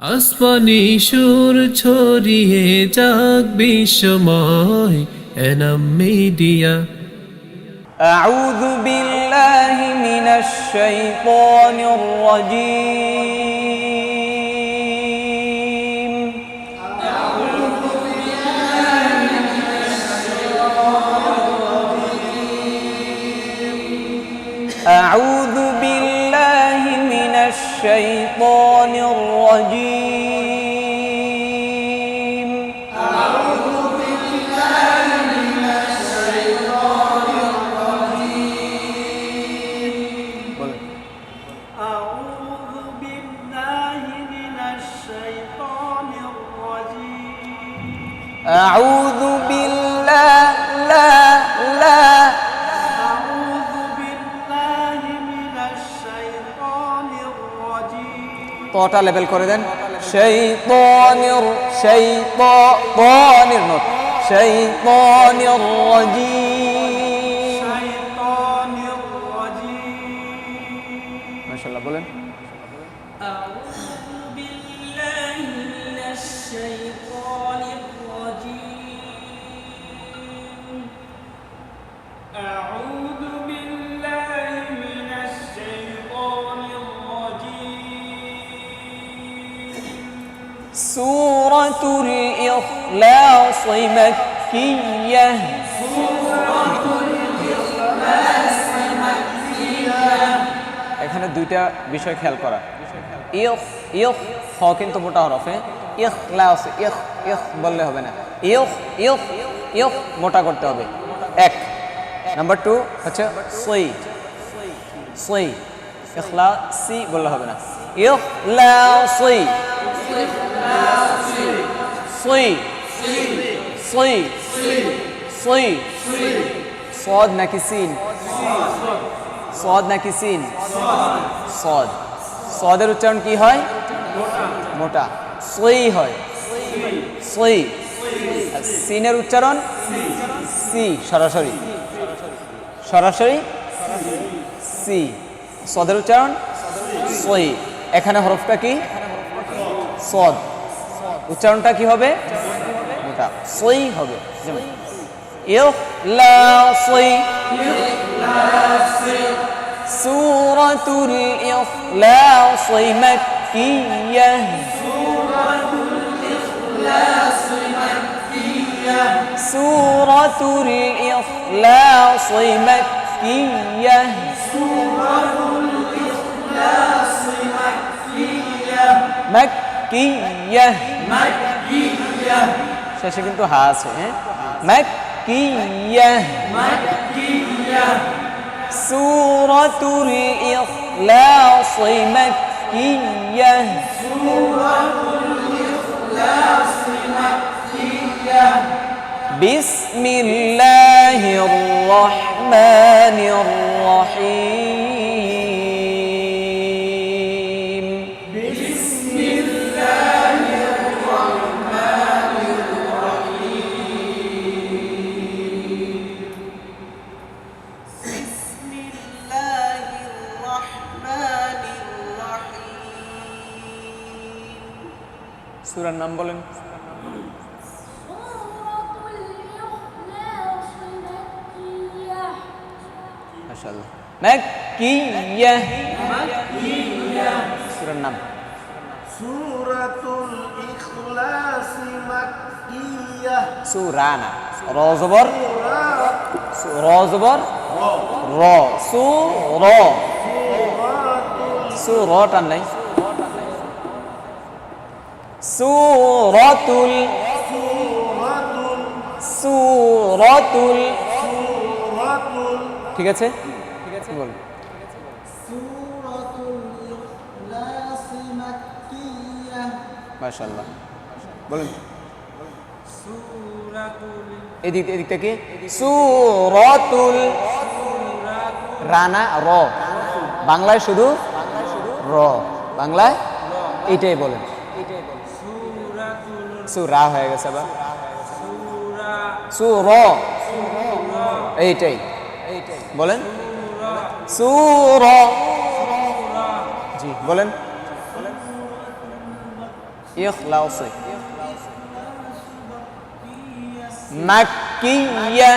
আসমানি সুর ছড়িয়ে যাক বিশ্বময় এনাম মিডিয়া أعوذ بالله من الشيطان الرجيم أعوذ بالله الرجيم তোটা লেভেল করে দেন? সেই তনির সেই শৈতানির নোট সেই রাজিম। مكية এখানে দুইটা বিষয় খেয়াল করা ইফ ইফ হ কিন্তু মোটা হরফ হ্যাঁ ইখলাস ইখ ইখ বললে হবে না ইফ ইফ ইফ মোটা করতে হবে এক নাম্বার টু হচ্ছে সই সই ইখলাসি বললে হবে না ইখলাসি সই সই সই সদ নাকি সিন সদ নাকি সিন সদ সদের উচ্চারণ কি হয়? মোটা। সই হয়। সই সিনের উচ্চারণ? সি সরাসরি। সরাসরি? সি সদের উচ্চারণ? সই এখানে হরফটা কি? সদ উচ্চারণটা কি হবে? صي هو جمع إخلاصي إخلاصي سورة الإخلاص مكية سورة الإخلاص مكية سورة الإخلاص مكية. سورة الإخلاص مكية. مكية. مكية, مكية. শেষে কিন্তু হা আছে হ্যাঁ مكية سورة الإخلاص مكية بسم الله الرحمن الرحيم ইনশাআল্লাহ মাকিয়া নাম। সূরাতুল ইখলাস মাকিয়া সূরানা। র জবর। র জবর। র। সু র টান নাই সূরাতুল। সূরাতুল। ঠিক আছে? বলেন। মাশাল্লাহ বলেন। এদিক এদিক থেকে। সুরতুল রানা র। বাংলায় শুধু র। বাংলায় এটাই বলেন। সুরা হয়ে গেছে বা সুর। এইটাই। বলেন। সুর জি বলেন ইখলাসি মাক্কিয়া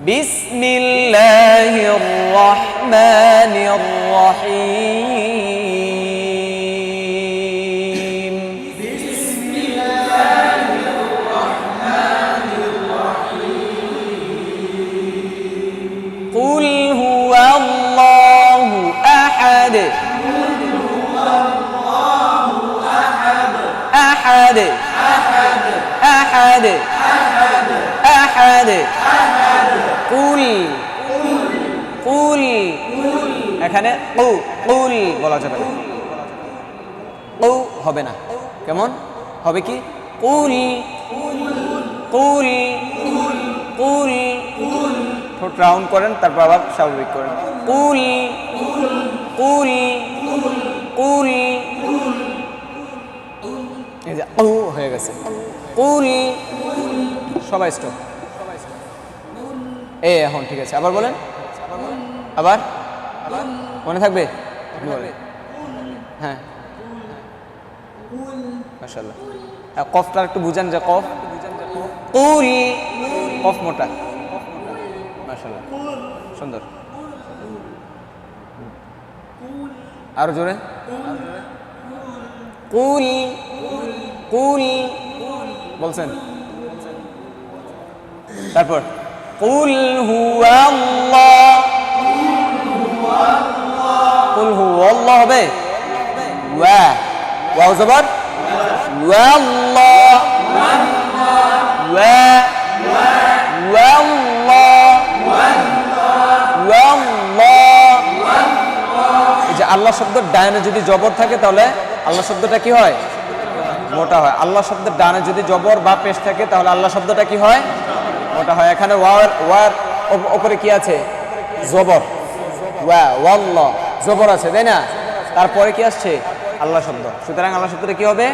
بسم الله الرحمن الرحيم أحد أحد أحد قل قل এখানে কু কুল বলা যাবে না কু হবে না কেমন হবে কি কুল কুল কুল ঠোঁট রাউন্ড করেন তারপর আবার স্বাভাবিক করেন কুল কুল কুল ও হয়ে গেছে। কুল সবাই স্টপ এ এখন ঠিক আছে। আবার বলেন? আবার? মনে থাকবে? হ্যাঁ। মাশাল্লাহ আর কফটা একটু বুঝান যে কফ। কুল কফ মোটা। মাশাল্লাহ সুন্দর। আরও জোরে। কুল কুল। বলছেন। তারপর, কুল হুয়াল্লাহ। কুল হুয়াল্লাহ হবে? ওয়া। ওয়া। এই যে আল্লাহ শব্দ ডায়নে যদি জবর থাকে তাহলে আল্লাহ শব্দটা কি হয়? মোটা হয়। আল্লাহ শব্দের ডানে যদি জবর বা পেশ থাকে, তাহলে আল্লাহ শব্দটা কি হয়? মোটা হয়। এখানে ওয়ার ওয়ার ওপ- ওপরে কি আছে? জবর। ওয়া, ওয়াল্লাহ। জবর আছে, তাই না? তারপরে কি আসছে? আল্লাহ শব্দ। সুতরাং আল্লাহ শব্দটা কি হবে?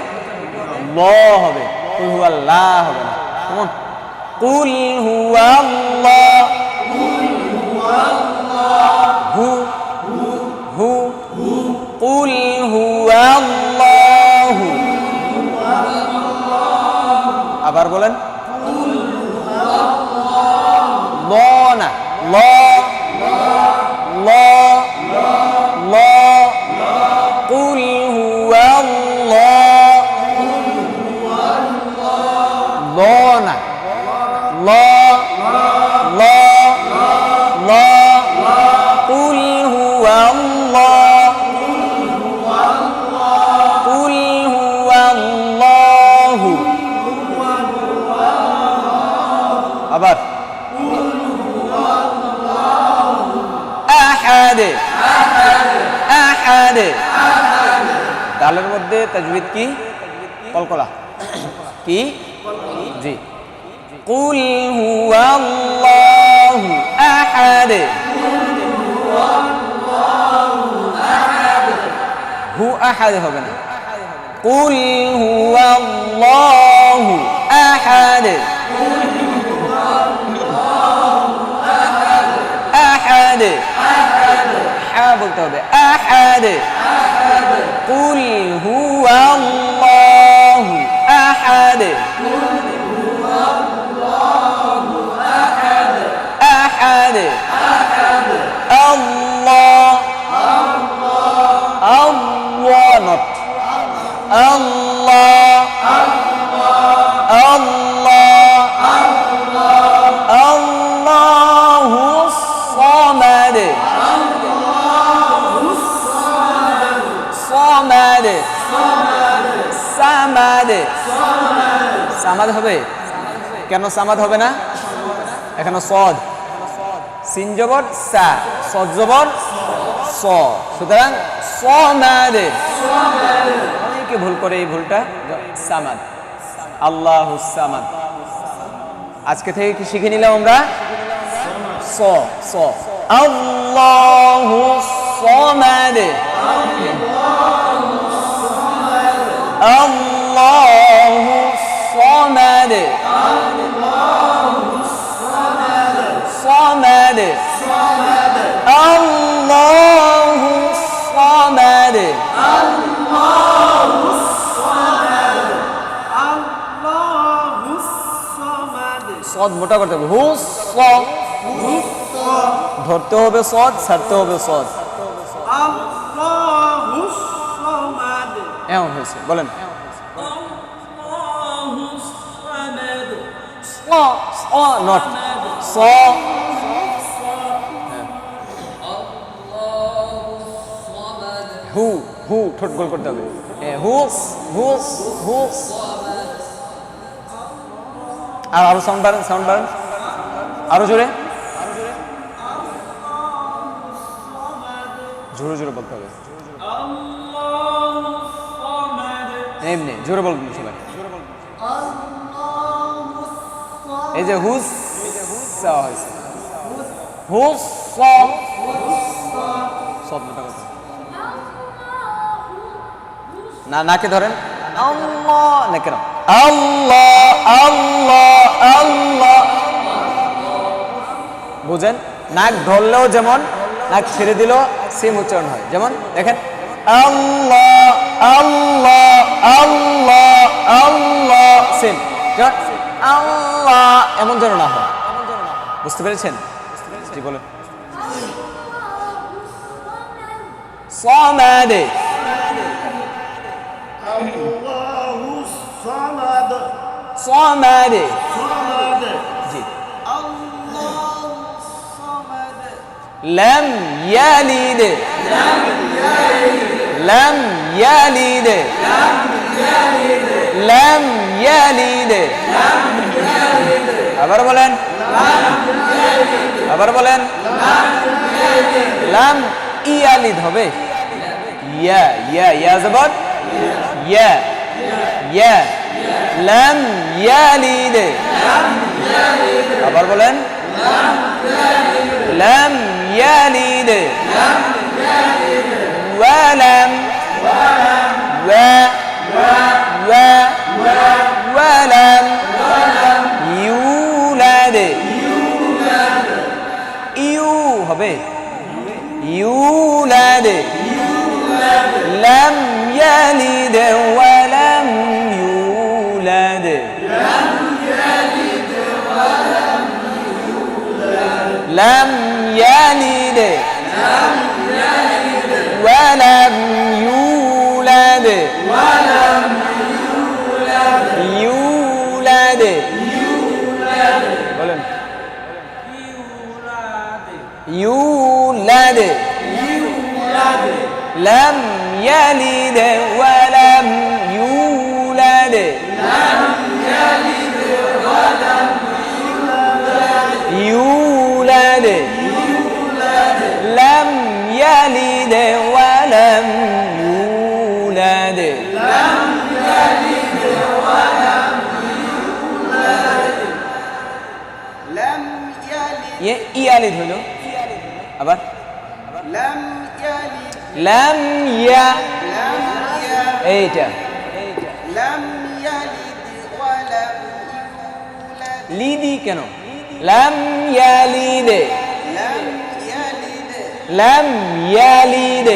ল হবে। কুল হুয়াল্লাহ হবে না। কেমন কুল হুয়াল্লাহ। হু হু। কুল হুয়াল্লাহু। না মধ্যে তাজবিদ কি? কলকলা। কি? জি। কুল আহাদ। হু আহাদ হবে না। কুল হুয়াল্লাহু আহাদ। আহাদ। হ্যাঁ বলতে হবে। আহাদ। কুল হুয়াল্লাহু আহাদ আহাদ হবে? কেন সামাদ হবে না? এখানে সদ। সিন জবর, সা। সদ স। সুতরাং সমাদ অনেকে ভুল করে এই ভুলটা। সামাদ। আল্লাহ সামাদ। আজকে থেকে কি শিখে নিলাম আমরা? স স। আল্লাহু সামাদ। আল্লাহু সামাদ সামাদ আল্লাহু সামাদ الصمد আল্লাহুস সামাদ সদ মোটা করতে হবে হু স ধরতে হবে সদ ছাড়তে হবে সদ আল্লাহুস সামাদ এমন হয়েছে বলেন নট স হু হু ঠোঁট গোল করতে হবে। হুস হুস হুস আর আরও সাউন্ড বাড়ান সাউন্ড বাড়ান। আরও জোরে। জোরে জোরে বলতে হবে। এমনি জোরে বলবেন এই যে হুস না, নাকে ধরেন। আল্লাহ আল্লাহ আল্লাহ আল্লাহ বুঝেন, নাক ধরলেও যেমন, নাক ছেড়ে দিলেও সেম উচ্চারণ হয়। যেমন, দেখেন, আল্লাহ আল্লাহ আল্লাহ আল্লাহ, সেম। যেমন আল্লাহ এমন যেন না হয় বুঝতে পেরেছেন জি বলেন সমাদে আল্লাহুস সামাদ সমাদে সামাদ জি আল্লাহুস সামাদ لم يلد لم يلد لم يلد আবার বলেন। আবার বলেন। লাম ইয়ালিদ হবে। ইয়া ইয়া ইয়া জবর ইয়া ইয়া। লাম ইয়ালিদ। আবার বলেন। লাম ইয়ালিদ। ওয়ালাম لم يلد ولم يولد يولد বলেন يولد لم يلد ولم يولد লাম ইয়ালিদ ये ইয়ালিদ হলো আবার লাম ইয়ালিদ লাম ইয়া লাম ইয়া এইটা লাম ইয়ালিদ ওয়া লাম ইউলাদ লিদি কেন লাম ইয়ালিদ লাম ইয়ালিদ লাম ইয়ালিদ লাম ইয়ালিদ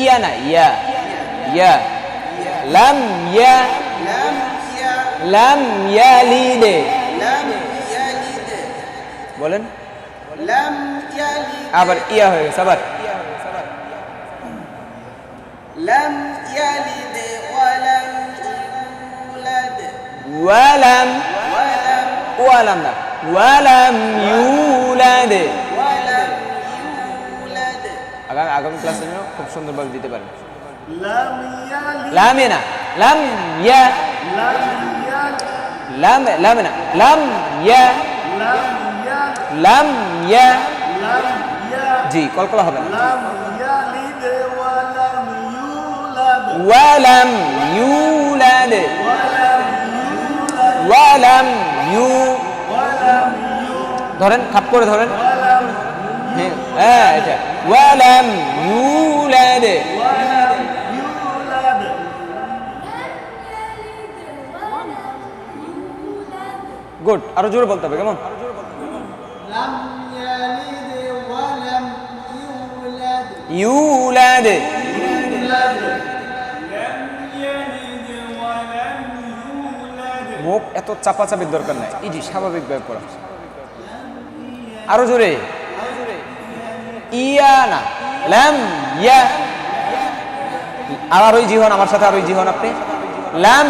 ইয়া না ইয়া ইয়া লাম ইয়া লাম ইয়া ইয়ালিদ বলেন আবার ইয়া হয়ে গেছে আবার লাম ইয়ালিদ ওয়া লাম ইউলাদ ওয়ালাম ওয়া লাম আগামী আগামী ক্লাসে যেন খুব সুন্দরভাবে দিতে পারেন। লাম লাম ইয়া না লাম ইয়া লাম লাম লাম না লাম ইয়া লাম ইয়া জি কলকলা হবে না। ওয়ালাম ইউলাদ ওয়ালাম ইউ ধরেন খাপ করে ধরেন। হ্যাঁ এটা ওয়ালাম ইউলাদ গুড আরও জোরে বলতে হবে, কেমন? ইউলাদ। মুখ এত চাপাচাপির দরকার নাই। ইজি স্বাভাবিকভাবে পড়া আরও জোরে। ইয়া না ল্যাম ইয়া আর ওই জীবন আমার সাথে আর ওই জীবন আপনি লাম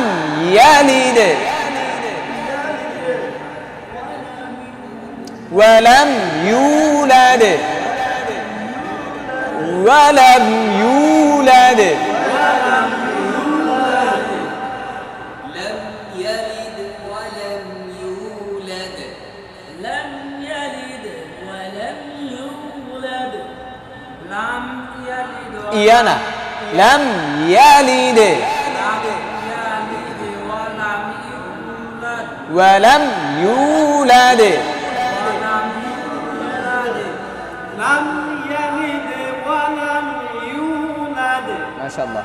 ইয়ালিদ ولم يولد ولم يولد إيانا. لم يلد. ولم يولد. لم يلد ولم يولد ما شاء الله.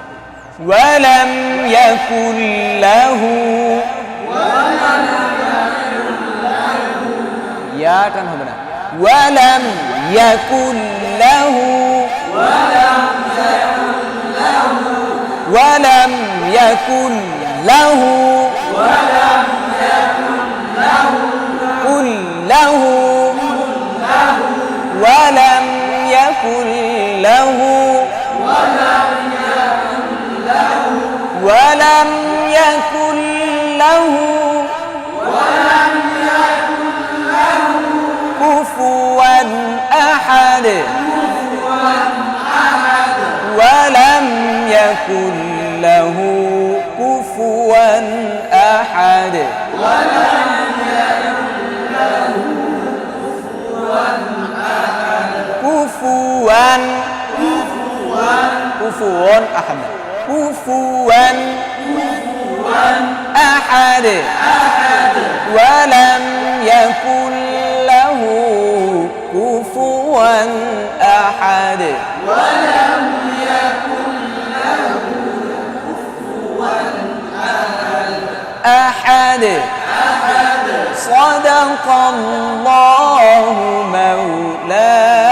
ولم يكن له. ولم يكن له يا كان هنا ولم يكن له. ولم يكن له ولم يكن له كن له ولم يكن له ولم يكن له كفوا أحد كفوا أحد. كفوا أحد. ولم يكن له كفوا أحد. أحد. صدق الله مولانا.